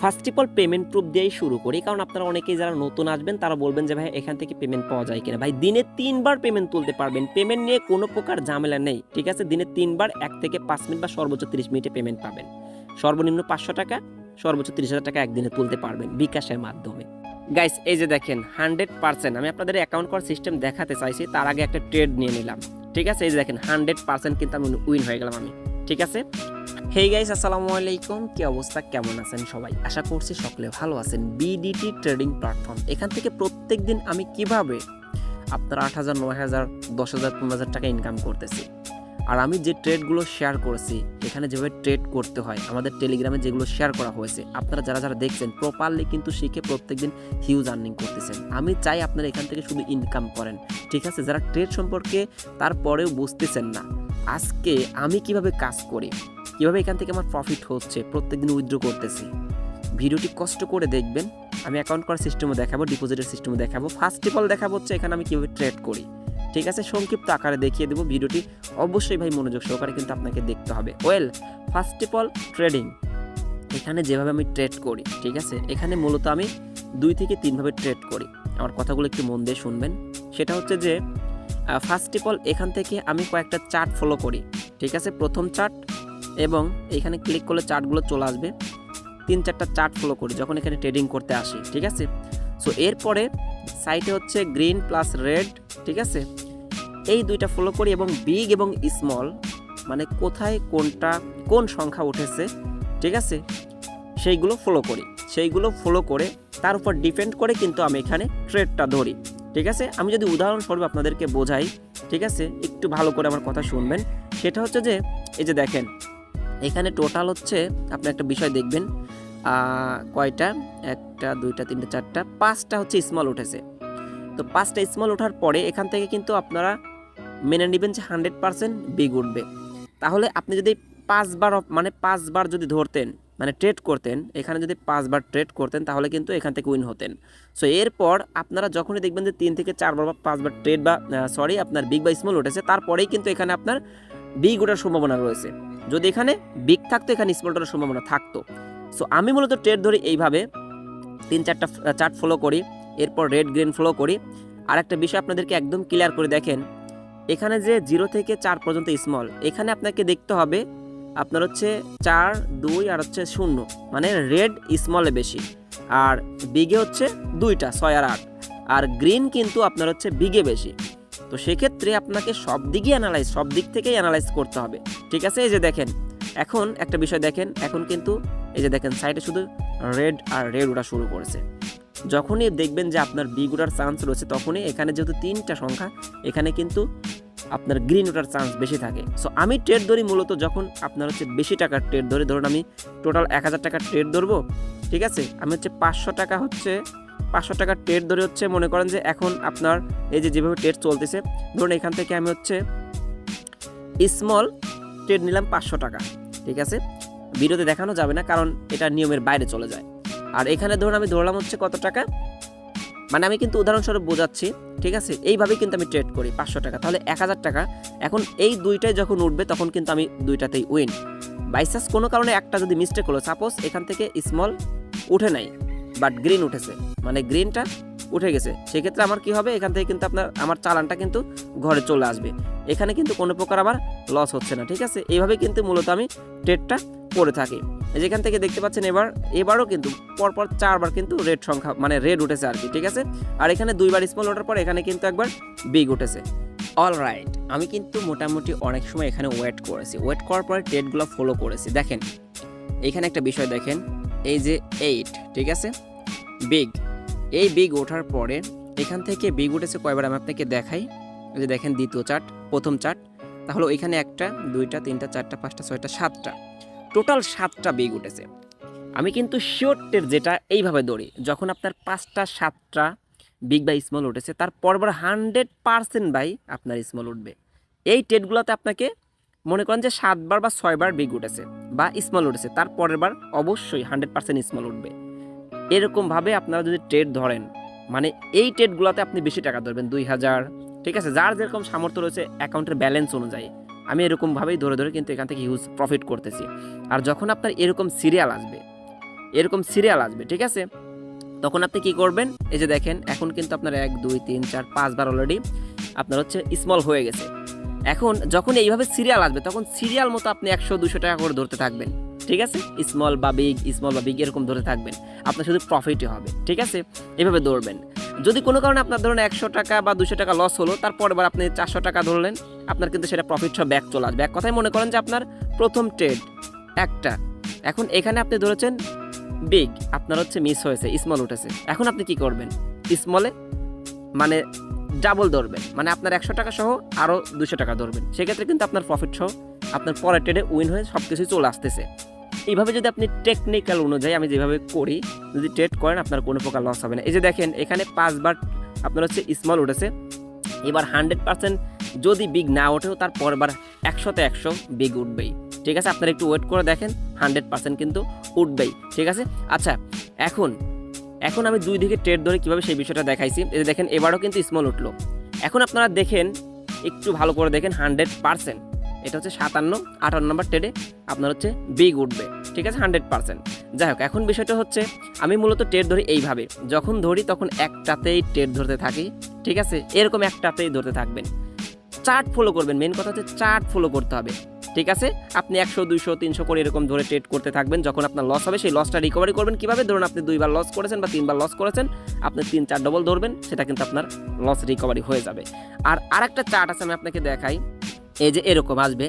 First of all payment proof দিয়েই শুরু করি। কারণ আপনারা অনেকেই যারা নতুন আসবেন, তারা বলবেন যে, ভাই, এখান থেকে পেমেন্ট পাওয়া যায় কিনা? ভাই, দিনে তিনবার পেমেন্ট তুলতে পারবেন। পেমেন্ট নিয়ে কোনো প্রকার ঝামেলা নেই, ঠিক আছে? দিনে তিনবার এক থেকে পাঁচ মিনিট বা সর্বোচ্চ তিরিশ মিনিটে পেমেন্ট পাবেন। সর্বনিম্ন পাঁচশো টাকা, সর্বোচ্চ তিরিশ হাজার টাকা একদিনে তুলতে পারবেন বিকাশের মাধ্যমে। গাইস এই যে দেখেন হান্ড্রেড পার্সেন্ট আমি আপনাদের অ্যাকাউন্ট করার সিস্টেম দেখাতে চাইছি, তার আগে একটা ট্রেড নিয়ে নিলাম। ঠিক আছে? এই যে দেখেন হান্ড্রেড পার্সেন্ট কিন্তু আমি উইন হয়ে গেলাম আমি। ঠিক আছে? হেই গাইস আসসালামু আলাইকুম। কি অবস্থা? কেমন আছেন সবাই? আশা করছি সকলে ভালো আছেন। বিডিটি ট্রেডিং প্ল্যাটফর্ম এখান থেকে প্রত্যেক দিন আমি কীভাবে আপনার আট হাজার, নয় হাজার, দশ হাজার, পনেরো হাজার টাকা ইনকাম করতেছি? আর আমি যে ট্রেডগুলো শেয়ার করেছি এখানে যেভাবে ট্রেড করতে হয়, আমাদের টেলিগ্রামে যেগুলো শেয়ার করা হয়েছে, আপনারা যারা যারা দেখছেন প্রপারলি কিন্তু শিখে প্রত্যেকদিন হিউজ আর্নিং করতেছেন। আমি চাই আপনারা এখান থেকে শুধু ইনকাম করেন। ঠিক আছে, যারা ট্রেড সম্পর্কে তারপরেও বুঝতেছেন না, আজকে আমি কীভাবে কাজ করি, কীভাবে এখান থেকে আমার প্রফিট হচ্ছে, প্রত্যেকদিন উইথড্র করতেছি, ভিডিওটি কষ্ট করে দেখবেন। আমি অ্যাকাউন্ট করার সিস্টেমও দেখাবো ডিপোজিটের সিস্টেমও দেখাবো। ফার্স্ট অফ অল দেখাবো হচ্ছে এখানে আমি কীভাবে ট্রেড করি। ঠিক আছে? সংক্ষিপ্ত আকারে দেখিয়ে দেবো ভিডিওটি। অবশ্যই ভাই মনোযোগ সহকারে কিন্তু আপনাকে দেখতে হবে। Well first of all trading এখানে যেভাবে আমি ট্রেড করি, ঠিক আছে? এখানে মূলত আমি দুই থেকে তিনভাবে ট্রেড করি। আমার কথাগুলো একটু মন দিয়ে শুনবেন। সেটা হচ্ছে যে ফার্স্ট অফ অল এখান থেকে আমি কয়েকটা চার্ট ফলো করি, ঠিক আছে? প্রথম চার্ট এবং এখানে ক্লিক করলে চার্টগুলো চলে আসবে। তিন চারটা চার্ট ফলো করি যখন এখানে ট্রেডিং করতে আসি, ঠিক আছে? সো এরপরে সাইটে হচ্ছে গ্রিন প্লাস রেড ঠিক আছে? এই দুইটা ফলো করি এবং বিগ এবং স্মল মানে কোথায় কোনটা, কোন সংখ্যা উঠেছে, ঠিক আছে? সেইগুলো ফলো করি। সেইগুলো ফলো করে তার উপর ডিপেন্ড করে কিন্তু আমি এখানে ট্রেডটা ধরি, ঠিক আছে? আমি যদি উদাহরণস্বরূপ আপনাদেরকে বোঝাই, ঠিক আছে? একটু ভালো করে আমার কথা শুনবেন। সেটা হচ্ছে যে, এই যে দেখেন, এখানে টোটাল হচ্ছে, আপনি একটা বিষয় দেখবেন কয়টা? একটা, দুইটা, তিনটা, চারটা, পাঁচটা হচ্ছে স্মল উঠেছে। তো পাঁচটা স্মল ওঠার পরে এখান থেকে কিন্তু আপনারা মেনে নেবেন যে হান্ড্রেড পার্সেন্ট বিগ উঠবে। তাহলে আপনি যদি পাঁচবার মানে পাঁচবার যদি ধরতেন মানে ট্রেড করতেন, এখানে যদি পাঁচবার ট্রেড করতেন, তাহলে কিন্তু এখান থেকে উইন হতেন। সো এরপর আপনারা যখনই দেখবেন যে তিন থেকে চারবার বা পাঁচবার ট্রেড বা সরি আপনার বিগ বা স্মল উঠেছে, তারপরেই কিন্তু এখানে আপনার বিগ ওঠার সম্ভাবনা রয়েছে। যদি এখানে বিগ থাকতো, এখানে স্মল ওঠার সম্ভাবনা থাকতো। সো আমি মূলত ট্রেড ধরি এইভাবে। তিন চারটা চার্ট ফলো করি, এরপর রেড গ্রিন ফলো করি। আর একটা বিষয় আপনাদেরকে একদম ক্লিয়ার করে দেখেন এখানে যে জিরো থেকে চার পর্যন্ত স্মল এখানে আপনাকে দেখতে হবে আপনার হচ্ছে চার, দুই আর হচ্ছে শূন্য মানে রেড স্মলে বেশি, আর বিগে হচ্ছে দুইটা, ছয় আর আট, আর গ্রিন কিন্তু আপনার হচ্ছে বিগে বেশি। তো সেক্ষেত্রে আপনাকে সব দিকই অ্যানালাইজ সব দিক থেকেই অ্যানালাইজ করতে হবে, ঠিক আছে? এই যে দেখেন, এখন একটা বিষয় দেখেন, এখন কিন্তু এই যে দেখেন সাইডে শুধু রেড আর রেড ওটা শুরু করেছে। যখনই দেখবেন যে আপনার বিগ ওঠার চান্স রয়েছে, তখনই এখানে যেহেতু তিনটা সংখ্যা, এখানে কিন্তু আপনার গ্রিন ওঠার চান্স বেশি থাকে। সো আমি ট্রেড ধরি মূলত যখন আপনার হচ্ছে বেশি টাকার ট্রেড ধরে, ধরুন আমি টোটাল এক হাজার টাকার ট্রেড ধরবো, ঠিক আছে? আমি হচ্ছে পাঁচশো টাকা হচ্ছে, পাঁচশো টাকার ট্রেড ধরে হচ্ছে মনে করেন যে এখন আপনার এই যে যেভাবে ট্রেড চলতেছে, ধরুন এখান থেকে আমি হচ্ছে স্মল ট্রেড নিলাম পাঁচশো টাকা, ঠিক আছে? ভিডিওতে দেখানো যাবে না, কারণ এটা নিয়মের বাইরে চলে যায়। আর এখানে ধরুন আমি ধরলাম হচ্ছে কত টাকা? মানে আমি কিন্তু উদাহরণস্বরূপ বোঝাচ্ছি, ঠিক আছে? এইভাবেই কিন্তু আমি ট্রেড করি, পাঁচশো টাকা। তাহলে এক হাজার টাকা। এখন এই দুইটাই যখন উঠবে, তখন কিন্তু আমি দুইটাতেই উইন বাইচান্স কোনো কারণে একটা যদি মিস্টেক হলো সাপোজ এখান থেকে স্মল উঠে নাই বাট গ্রিন উঠেছে। মানে গ্রিনটা উঠে গেছে। সেক্ষেত্রে আমার কি হবে? এখান থেকে কিন্তু আপনার, আমার চালানটা কিন্তু ঘরে চলে আসবে। এখানে কিন্তু কোনো প্রকার আমার লস হচ্ছে না, ঠিক আছে? এইভাবে কিন্তু মূলত আমি ট্রেডটা করে থাকি। যেখান থেকে দেখতে পাচ্ছেন এবার, এবারও কিন্তু পরপর চারবার কিন্তু রেড সংখ্যা মানে রেড উঠেছে আর কি, ঠিক আছে? আর এখানে দুইবার স্মল ওঠার পর এখানে কিন্তু একবার বিগ উঠেছে। অল রাইট আমি কিন্তু মোটামুটি অনেক সময় এখানে ওয়েট করেছি। ওয়েট করার পরে ট্রেডগুলো ফলো করেছি। দেখেন, এখানে একটা বিষয় দেখেন, এই যে এইট ঠিক আছে? বিগ এই বিগ ওঠার পরে এখান থেকে বিগ উঠেছে কয়বার? আমি আপনাকে দেখাই। যে দেখেন দ্বিতীয় চার্ট প্রথম চার্ট তাহলে ওইখানে একটা, দুইটা, তিনটা, চারটা, পাঁচটা, ছয়টা, সাতটা। টোটাল সাতটা বিগ উঠেছে। আমি কিন্তু শিওরটের যেটা এইভাবে দৌড়ি, যখন আপনার পাঁচটা, সাতটা বিগ বাই স্মল উঠেছে, তার পরবার হান্ড্রেড পার্সেন্ট বাই আপনার স্মল উঠবে। এই টেটগুলোতে আপনাকে মনে করেন যে সাতবার বা ছয়বার বিগ উঠেছে বা স্মল উঠেছে, তার পরের বার অবশ্যই হান্ড্রেড পারসেন্ট স্মল উঠবে। এরকমভাবে আপনারা যদি ট্রেড ধরেন মানে এই ট্রেডগুলোতে আপনি বেশি টাকা ধরবেন, দুই হাজার, ঠিক আছে? যার যেরকম সামর্থ্য রয়েছে অ্যাকাউন্টের ব্যালেন্স অনুযায়ী। আমি এরকমভাবেই ধরে ধরে কিন্তু এখান থেকে হিউজ প্রফিট করতেছি। আর যখন আপনার এরকম সিরিয়াল আসবে, এরকম সিরিয়াল আসবে, ঠিক আছে? তখন আপনি কি করবেন? এই যে দেখেন, এখন কিন্তু আপনার এক, দুই, তিন, চার পাঁচবার অলরেডি আপনার হচ্ছে স্মল হয়ে গেছে। এখন যখন এইভাবে সিরিয়াল আসবে, তখন সিরিয়াল মতো আপনি একশো, দুশো টাকা করে ধরতে থাকবেন। ঠিক আছে? স্মল বা বিগ স্মল বা বিগ এরকম ধরে থাকবেন। আপনার শুধু প্রফিটই হবে, ঠিক আছে? এভাবে দৌড়বেন। যদি কোনো কারণে আপনার ধরুন একশো টাকা বা দুশো টাকা লস হলো, তারপর এবার আপনি চারশো টাকা ধরলেন, আপনার কিন্তু সেটা প্রফিট সহ ব্যাক চলে আসবে। এক কথায় মনে করেন যে আপনার প্রথম ট্রেড একটা। এখন এখানে আপনি ধরেছেন বিগ আপনার হচ্ছে মিস হয়েছে স্মল উঠেছে। এখন আপনি কি করবেন? স্মলে মানে ডাবল ধরবেন। মানে আপনার একশো টাকা সহ আরও দুশো টাকা ধরবেন। সেক্ষেত্রে কিন্তু আপনার প্রফিট সহ আপনার পরের ট্রেডে উইন হয়ে সব কিছুই চলে আসতেছে। এইভাবে যদি আপনি টেকনিক্যাল অনুযায়ী আমি যেভাবে করি, যদি ট্রেড করেন, আপনার কোনো প্রকার লস হবে না। এই যে দেখেন, এখানে পাঁচবার আপনার হচ্ছে স্মল উঠেছে। এবার হান্ড্রেড পার্সেন্ট যদি বিগ না ওঠেও, তার পরবার একশোতে একশো বিগ উঠবেই। ঠিক আছে? আপনারা একটু ওয়েট করে দেখেন হান্ড্রেড পার্সেন্ট কিন্তু উঠবেই। ঠিক আছে? আচ্ছা এখন এখন আমি দুই দিকে ট্রেড ধরে কীভাবে সেই বিষয়টা দেখাইছি? এই যে দেখেন, এবারও কিন্তু স্মল উঠল। এখন আপনারা দেখেন, একটু ভালো করে দেখেন হান্ড্রেড পার্সেন্ট এটা হচ্ছে সাতান্ন আটান্ন নম্বর ট্রেডে আপনার হচ্ছে বিগ উঠবে, ঠিক আছে? হান্ড্রেড পার্সেন্ট যাই হোক, এখন বিষয়টা হচ্ছে, আমি মূলত ট্রেড ধরি এইভাবে। যখন ধরি তখন একটাতেই ট্রেড ধরতে থাকি, ঠিক আছে? এরকম একটাতেই ধরতে থাকবেন। চার্ট ফলো করবেন। মেন কথা হচ্ছে চার্ট ফলো করতে হবে, ঠিক আছে? আপনি একশো, দুইশো, তিনশো করে এরকম ধরে ট্রেড করতে থাকবেন। যখন আপনার লস হবে, সেই লসটা রিকভারি করবেন কীভাবে? ধরুন আপনি দুইবার লস করেছেন বা তিনবার লস করেছেন, আপনি তিন, চার ডবল ধরবেন, সেটা কিন্তু আপনার লস রিকভারি হয়ে যাবে। আর আরেকটা চার্ট আছে, আমি আপনাকে দেখাই। এই যে এরকম আসবে,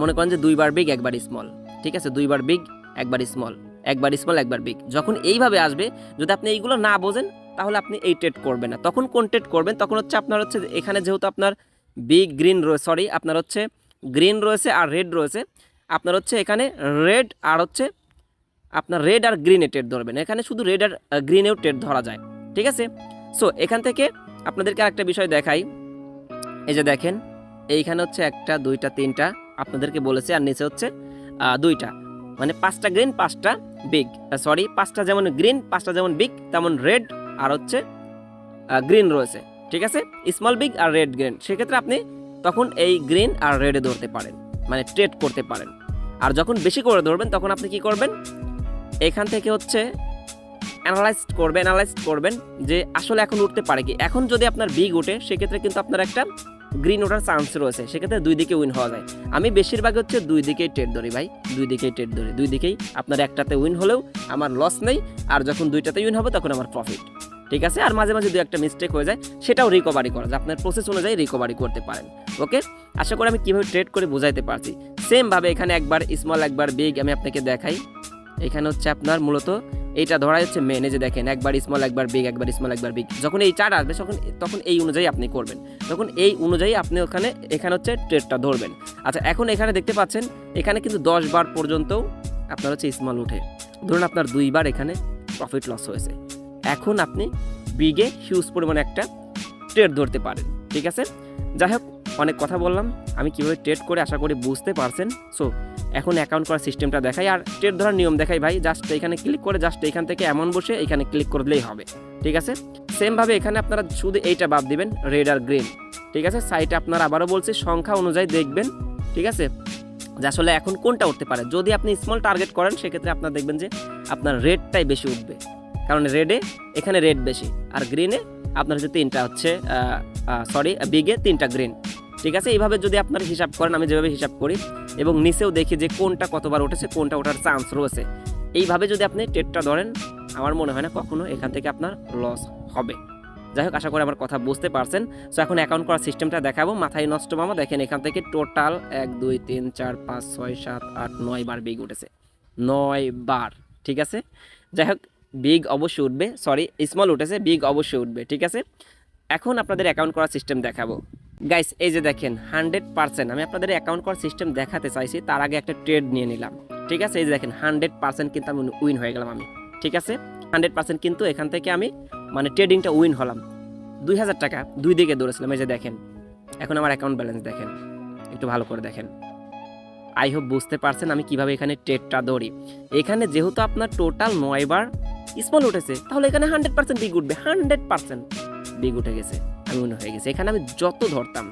মনে করেন যে দুইবার বিগ একবার স্মল ঠিক আছে? দুইবার বিগ একবার স্মল একবার স্মল একবার বিগ যখন এইভাবে আসবে, যদি আপনি এইগুলো না বোঝেন, তাহলে আপনি এই ট্রেড করবেন না। তখন কোন ট্রেড করবেন? তখন হচ্ছে আপনার হচ্ছে এখানে যেহেতু আপনার বিগ গ্রিন রয়েছে সরি আপনার হচ্ছে গ্রিন রয়েছে আর রেড রয়েছে, আপনার হচ্ছে এখানে রেড আর হচ্ছে আপনার রেড আর গ্রিনে ট্রেড ধরবেন। এখানে শুধু রেড আর গ্রিনেও ট্রেড ধরা যায়, ঠিক আছে? সো এখান থেকে আপনাদেরকে আরেকটা বিষয় দেখাই। এই যে দেখেন এইখানে হচ্ছে একটা, দুইটা, তিনটা, আপনাদেরকে বলেছে, আর নিচে হচ্ছে দুইটা। মানে পাঁচটা গ্রিন, পাঁচটা বিগ সরি পাঁচটা যেমন গ্রিন পাঁচটা যেমন বিগ তেমন রেড আর হচ্ছে গ্রিন রয়েছে। ঠিক আছে? স্মল বিগ আর রেড গ্রিন সেক্ষেত্রে আপনি তখন এই গ্রিন আর রেডে ধরতে পারেন। মানে ট্রেড করতে পারেন। আর যখন বেশি করে ধরবেন, তখন আপনি কি করবেন? এখান থেকে হচ্ছে অ্যানালাইজ করবেন অ্যানালাইজ করবেন যে আসলে এখন উঠতে পারে কি। এখন যদি আপনার বিগ ওঠে, সেক্ষেত্রে কিন্তু আপনার একটা গ্রিন ওঠার চান্স রয়েছে, সেক্ষেত্রে দুই দিকে উইন হওয়া যায়। আমি বেশিরভাগ হচ্ছে দুই দিকেই ট্রেড ধরি ভাই, দুই দিকেই ট্রেড ধরি। দুই দিকেই আপনার একটাতে উইন হলেও আমার লস নেই, আর যখন দুইটাতে উইন হবে তখন আমার প্রফিট ঠিক আছে? আর মাঝে মাঝে দু একটা মিস্টেক হয়ে যায়, সেটাও রিকভারি করা যায়। আপনার প্রসেস অনুযায়ী রিকভারি করতে পারেন। ওকে আশা করি আমি কীভাবে ট্রেড করে বোঝাইতে পারছি। সেমভাবে এখানে একবার স্মল একবার বিগ আমি আপনাকে দেখাই। এখানে হচ্ছে আপনার মূলত এইটা ধরা হচ্ছে মেন যে দেখেন, একবার স্মল একবার বিগ একবার স্মল একবার বিগ যখন এই চার্ট আসবে, তখন তখন এই অনুযায়ী আপনি করবেন। তখন এই অনুযায়ী আপনি ওখানে, এখানে হচ্ছে ট্রেডটা ধরবেন। আচ্ছা এখন এখানে দেখতে পাচ্ছেন, এখানে কিন্তু দশ বার পর্যন্তও আপনার হচ্ছে স্মল উঠে। ধরুন আপনার দুইবার এখানে প্রফিট লস হয়েছে। এখন আপনি বিগে হিউজ পরিমাণে একটা ট্রেড ধরতে পারেন, ঠিক আছে? যাই হোক, অনেক কথা বললাম। আমি কীভাবে ট্রেড করে আশা করি বুঝতে পারছেন। সো এখন অ্যাকাউন্ট করার সিস্টেমটা দেখাই আর ট্রেড ধরার নিয়ম দেখাই ভাই। জাস্ট এখানে ক্লিক করে জাস্ট এখান থেকে এমন বসে এখানে ক্লিক করলেই হবে। ঠিক আছে? সেমভাবে এখানে আপনারা শুধু এইটা বাদ দিবেন রেড আর গ্রিন ঠিক আছে? সাইটে আপনারা আবারও বলছি, সংখ্যা অনুযায়ী দেখবেন। ঠিক আছে? যে আসলে এখন কোনটা উঠতে পারে। যদি আপনি স্মল টার্গেট করেন, সেক্ষেত্রে আপনার দেখবেন যে আপনার রেডটাই বেশি উঠবে। কারণ রেডে এখানে রেড বেশি। আর গ্রিনে আপনার হচ্ছে তিনটা হচ্ছে সরি বিগে তিনটা গ্রিন ঠিক আছে? এইভাবে যদি আপনার হিসাব করেন, আমি যেভাবে হিসাব করি এবং নিচেও দেখি যে কোনটা কতবার উঠেছে, কোনটা ওঠার চান্স রয়েছে, এইভাবে যদি আপনি ট্রেডটা ধরেন, আমার মনে হয় না কখনো এখান থেকে আপনার লস হবে। যাই হোক, আশা করি আমার কথা বুঝতে পারছেন। সো এখন অ্যাকাউন্ট করার সিস্টেমটা দেখাবো। মাথায় নষ্ট মামা, দেখেন এখান থেকে টোটাল এক, দুই, তিন, চার, পাঁচ, ছয়, সাত, আট, নয় বার বিগ উঠেছে। নয় বার, ঠিক আছে? যাই হোক বিগ অবশ্যই উঠবে। সরি স্মল উঠেছে বিগ অবশ্যই উঠবে, ঠিক আছে? এখন আপনাদের অ্যাকাউন্ট করার সিস্টেম দেখাবো। গাইস এই যে দেখেন হান্ড্রেড পার্সেন্ট আমি আপনাদের অ্যাকাউন্ট করার সিস্টেম দেখাতে চাইছি, তার আগে একটা ট্রেড নিয়ে নিলাম। ঠিক আছে? এই যে দেখেন হান্ড্রেড পার্সেন্ট কিন্তু আমি উইন হয়ে গেলাম আমি। ঠিক আছে? হান্ড্রেড পার্সেন্ট কিন্তু এখান থেকে আমি মানে ট্রেডিংটা উইন হলাম। দুই হাজার টাকা দুই দিকে দৌড়েছিলাম, এই যে দেখেন। এখন আমার অ্যাকাউন্ট ব্যালেন্স দেখেন, একটু ভালো করে দেখেন। আই হোপ বুঝতে পারছেন আমি কীভাবে এখানে ট্রেডটা দৌড়ি। এখানে যেহেতু আপনার টোটাল নয়বার স্মল উঠেছে, তাহলে এখানে হান্ড্রেড পার্সেন্ট বিগ উঠবে হান্ড্রেড পার্সেন্ট বিগ উঠে গেছে। আমি মনে হয়ে গেছে। এখানে আমি যত ধরতাম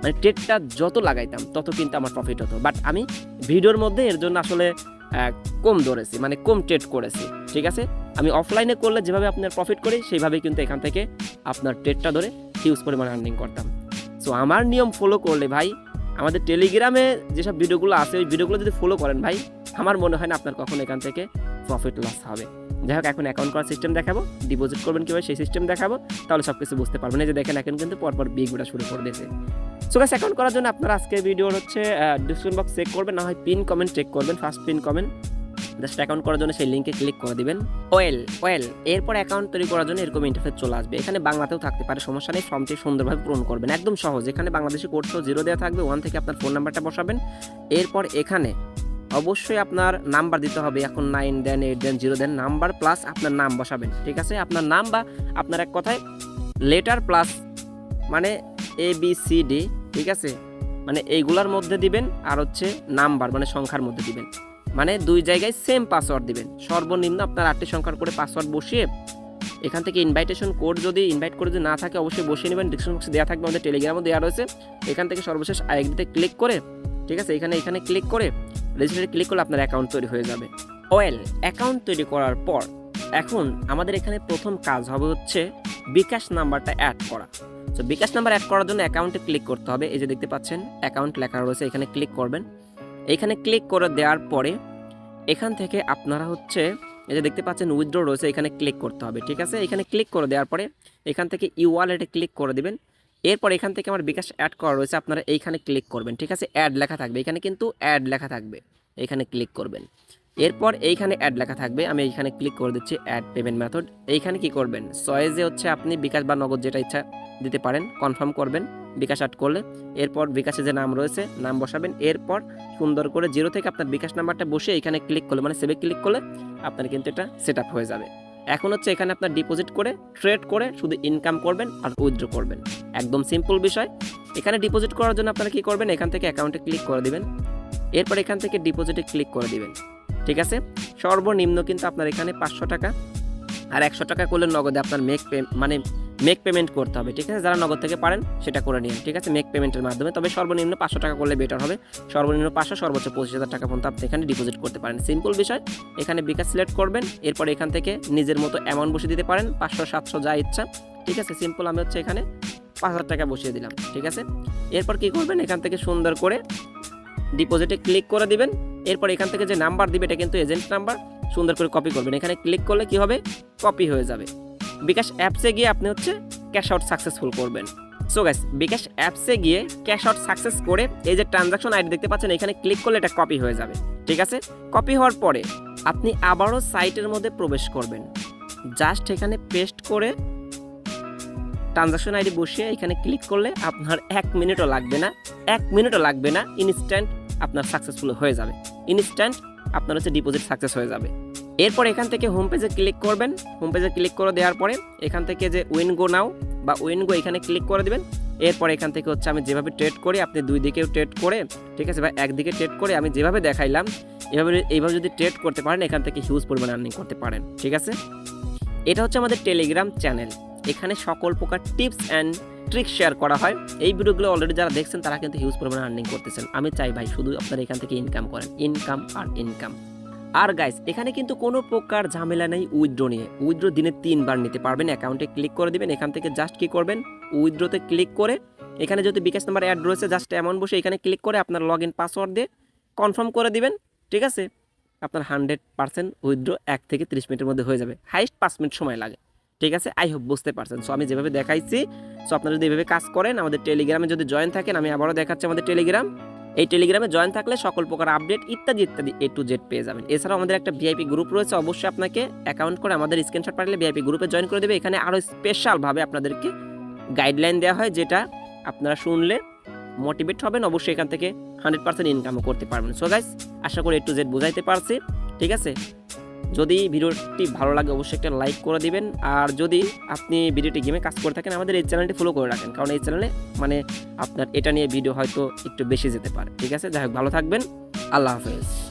মানে ট্রেডটা যত লাগাইতাম, তত কিন্তু আমার প্রফিট হতো। বাট আমি ভিডিওর মধ্যে এর জন্য আসলে কম ধরেছি মানে কম ট্রেড করেছি, ঠিক আছে? আমি অফলাইনে করলে যেভাবে আপনার প্রফিট করি সেইভাবে কিন্তু এখান থেকে আপনার ট্রেডটা ধরে হিউজ পরিমাণে আর্নিং করতাম। সো আমার নিয়ম ফলো করলে ভাই, আমাদের টেলিগ্রামে যেসব ভিডিওগুলো আছে, ওই ভিডিওগুলো যদি ফলো করেন ভাই, আমার মনে হয় না আপনার কখন এখান থেকে প্রফিট লস হবে। যাই হোক, এখন অ্যাকাউন্ট করার সিস্টেম দেখাবো ডিপোজিট করবেন কীভাবে সেই সিস্টেম দেখাবো, তাহলে সব কিছু বুঝতে পারবেন। এই যে দেখেন, এখন কিন্তু পরপর বিগুলো শুরু করে দিয়েছে। সো গাইস অ্যাকাউন্ট করার জন্য আপনারা আজকে ভিডিওর হচ্ছে ডিসক্রিপশন বক্স চেক করবেন, না হয় পিন কমেন্ট চেক করবেন first pin comment just account করার জন্য সেই লিঙ্কে ক্লিক করে দিবেন। ওয়েল ওয়েল এরপর অ্যাকাউন্ট তৈরি করার জন্য এরকম ইন্টারফেস চলে আসবে। এখানে বাংলাতেও থাকতে পারে, সমস্যা নেই ফর্মটি সুন্দরভাবে পূরণ করবেন। একদম সহজ, এখানে বাংলাদেশি কোডটাও জিরো দেওয়া থাকবে ওয়ান থেকে আপনার ফোন নাম্বারটা বসাবেন। এরপর এখানে অবশ্যই আপনার নাম্বার দিতে হবে। এখন nine then eight then zero then number plus আপনার নাম বসাবেন, ঠিক আছে? আপনার নাম বা আপনার এক কথায় লেটার প্লাস মানে এ বি সি ডি ঠিক আছে? মানে এইগুলার মধ্যে দিবেন আর হচ্ছে নাম্বার মানে সংখ্যার মধ্যে দিবেন। মানে দুই জায়গায় সেম পাসওয়ার্ড দিবেন। সর্বনিম্ন আপনার আটটি সংখ্যার করে পাসওয়ার্ড বসিয়ে এখান থেকে ইনভাইটেশন কোড যদি ইনভাইট করে যদি না থাকে অবশ্যই বসিয়ে নেবেন। ডিসক্রিপশন বক্সে দেওয়া থাকবে, আমাদের টেলিগ্রামও দেওয়া রয়েছে। এখান থেকে সর্বশেষ আইডিতে ক্লিক করে, ঠিক আছে? এখানে এখানে ক্লিক করে রেজিস্টারে ক্লিক করলে আপনার অ্যাকাউন্ট তৈরি হয়ে যাবে। ওয়েল অ্যাকাউন্ট তৈরি করার পর এখন আমাদের এখানে প্রথম কাজ হবে হচ্ছে বিকাশ নাম্বারটা অ্যাড করা। তো বিকাশ নাম্বার অ্যাড করার জন্য অ্যাকাউন্টে ক্লিক করতে হবে। এই যে দেখতে পাচ্ছেন অ্যাকাউন্ট লেখা রয়েছে, এখানে ক্লিক করবেন। এখানে ক্লিক করে দেওয়ার পরে এখান থেকে আপনারা হচ্ছে, এই যে দেখতে পাচ্ছেন উইথড্র রয়েছে, এখানে ক্লিক করতে হবে, ঠিক আছে? এখানে ক্লিক করে দেওয়ার পরে এখান থেকে ই ওয়ালেটে ক্লিক করে দিবেন। এরপর এখান থেকে আমার বিকাশ অ্যাড করা রয়েছে, আপনারা এইখানে ক্লিক করবেন, ঠিক আছে? অ্যাড লেখা থাকবে, এখানে কিন্তু অ্যাড লেখা থাকবে, এখানে ক্লিক করবেন। এরপর এইখানে অ্যাড লেখা থাকবে, আমি এইখানে ক্লিক করে দিচ্ছি অ্যাড পেমেন্ট মেথড এইখানে কি করবেন? সয়েজে হচ্ছে আপনি বিকাশ বা নগদ যেটা ইচ্ছা দিতে পারেন কনফার্ম করবেন, বিকাশ অ্যাড করলে, এরপর বিকাশে যে নাম রয়েছে, নাম বসাবেন, এরপর সুন্দর করে জিরো থেকে আপনার বিকাশ নাম্বারটা বসে এখানে ক্লিক করলে মানে সেভে ক্লিক করলে, আপনার কিন্তু এটা সেট হয়ে যাবে। এখন হচ্ছে এখানে আপনার ডিপোজিট করে ট্রেড করে শুধু ইনকাম করবেন আর উইথড্র করবেন। একদম সিম্পল বিষয়। এখানে ডিপোজিট করার জন্য আপনারা কি করবেন? এখান থেকে অ্যাকাউন্টে ক্লিক করে দেবেন। এরপর এখান থেকে ডিপোজিটে ক্লিক করে দিবেন। ঠিক আছে? সর্বনিম্ন কিন্তু আপনার এখানে পাঁচশো টাকা। আর একশো টাকা করলে নগদে আপনার মেক মানে মেক পেমেন্ট করতে হবে, ঠিক আছে? যারা নগদ থেকে পারেন, সেটা করে নিন, ঠিক আছে? মেক পেমেন্টের মাধ্যমে। তবে সর্বনিম্ন পাঁচশো টাকা করলে বেটার হবে। সর্বনিম্ন পাঁচশো, সর্বোচ্চ পঁচিশ হাজার টাকা পর্যন্ত আপনি এখানে ডিপোজিট করতে পারেন। সিম্পল বিষয়, এখানে বিকাশ সিলেক্ট করবেন, এরপর এখান থেকে নিজের মতো অ্যামাউন্ট বসিয়ে দিতে পারেন, পাঁচশো, সাতশো, যা ইচ্ছা, ঠিক আছে? সিম্পল আমি হচ্ছে এখানে পাঁচ হাজার টাকা বসিয়ে দিলাম, ঠিক আছে? এরপর কি করবেন? এখান থেকে সুন্দর করে ডিপোজিটে ক্লিক করে দিবেন। এরপর এখান থেকে যে নাম্বার দিবে, এটা কিন্তু এজেন্ট নাম্বার সুন্দর করে কপি করবেন। এখানে ক্লিক করলে কি হবে? কপি হয়ে যাবে। বিকাশ অ্যাপসে গিয়ে আপনি হচ্ছে ক্যাশ আউট সাকসেসফুল করবেন। সো গাইস বিকাশ অ্যাপসে গিয়ে ক্যাশ আউট সাকসেস করে এই যে ট্রানজাকশন আইডি দেখতে পাচ্ছেন, এখানে ক্লিক করলে এটা কপি হয়ে যাবে। ঠিক আছে? কপি হওয়ার পরে আপনি আবারও সাইটের মধ্যে প্রবেশ করবেন। জাস্ট এখানে পেস্ট করে ট্রানজাকশন আইডি বসিয়ে এখানে ক্লিক করলে আপনার এক মিনিটও লাগবে না। এক মিনিটও লাগবে না ইনস্ট্যান্ট আপনার সাকসেসফুল হয়ে যাবে। ইনস্ট্যান্ট আপনার হচ্ছে ডিপোজিট সাকসেস হয়ে যাবে। এরপর এখান থেকে হোম পেজে ক্লিক করবেন। হোম পেজে ক্লিক করে দেওয়ার পরে এখান থেকে যে উইন গো নাও বা উইন গো এখানে ক্লিক করে দেবেন। এরপর এখান থেকে হচ্ছে আমি যেভাবে ট্রেড করি, আপনি দুই দিকেও ট্রেড করে, ঠিক আছে, বা একদিকে ট্রেড করে আমি যেভাবে দেখাইলাম, এভাবে এইভাবে যদি ট্রেড করতে পারেন, এখান থেকে হিউজ পরিমাণে আর্নিং করতে পারেন, ঠিক আছে? এটা হচ্ছে আমাদের টেলিগ্রাম চ্যানেল এখানে সকল প্রকার টিপস অ্যান্ড ট্রিক শেয়ার করা হয়। এই ভিডিওগুলো অলরেডি যারা দেখছেন, তারা কিন্তু হিউজ পরিমাণে আর্নিং করতেছেন। আমি চাই ভাই, শুধু আপনারা এখান থেকে ইনকাম করেন। ইনকাম আর ইনকাম আর গাইস এখানে কিন্তু কোনো প্রকার ঝামেলা নেই উইথড্র নিয়ে। উইথড্র দিনে তিনবার নিতে পারবেন অ্যাকাউন্টে ক্লিক করে দিবেন, এখান থেকে জাস্ট কি করবেন? উইথড্রতে ক্লিক করে, এখানে যদি বিকাশ নাম্বার অ্যাড রয়েছে জাস্ট এমন বসে এখানে ক্লিক করে আপনার লগ ইন পাসওয়ার্ড দিয়ে কনফার্ম করে দিবেন, ঠিক আছে? আপনার হান্ড্রেড পার্সেন্ট উইথড্র এক থেকে তিরিশ মিনিটের মধ্যে হয়ে যাবে। হাইস্ট পাঁচ মিনিট সময় লাগে, ঠিক আছে? আই হোপ বুঝতে পারছেন। সো আমি যেভাবে দেখাইছি সো আপনারা যদি এভাবে কাজ করেন, আমাদের টেলিগ্রামে যদি জয়েন থাকেন, আমি আবারও দেখাচ্ছি আমাদের টেলিগ্রাম এই টেলিগ্রামে জয়েন থাকলে সকল প্রকার আপডেট ইত্যাদি ইত্যাদি এ টু জেড পেয়ে যাবেন। এছাড়াও আমাদের একটা ভিআইপি গ্রুপ রয়েছে, অবশ্যই আপনাকে অ্যাকাউন্ট করে আমাদের স্ক্রিনশট পাঠালে ভিআইপি গ্রুপে জয়েন করে দেবে। এখানে আরও স্পেশালভাবে আপনাদেরকে গাইডলাইন দেওয়া হয়, যেটা আপনারা শুনলে মোটিভেট হবেন। অবশ্যই এখান থেকে হান্ড্রেড পার্সেন্ট ইনকামও করতে পারবেন। সো গাইস আশা করি এ টু জেড বুঝাইতে পারছি। ঠিক আছে? যদি ভিডিওটি ভালো লাগে, অবশ্যই একটা লাইক করে দিবেন। আর যদি আপনি ভিডিওটি গেমে কাজ করে থাকেন, আমাদের এই চ্যানেলটি ফলো করে রাখেন। কারণ এই চ্যানেলে মানে আপনার এটা নিয়ে ভিডিও হয়তো একটু বেশি যেতে পারে। ঠিক আছে? যাই হোক, ভালো থাকবেন। আল্লাহ হাফেজ।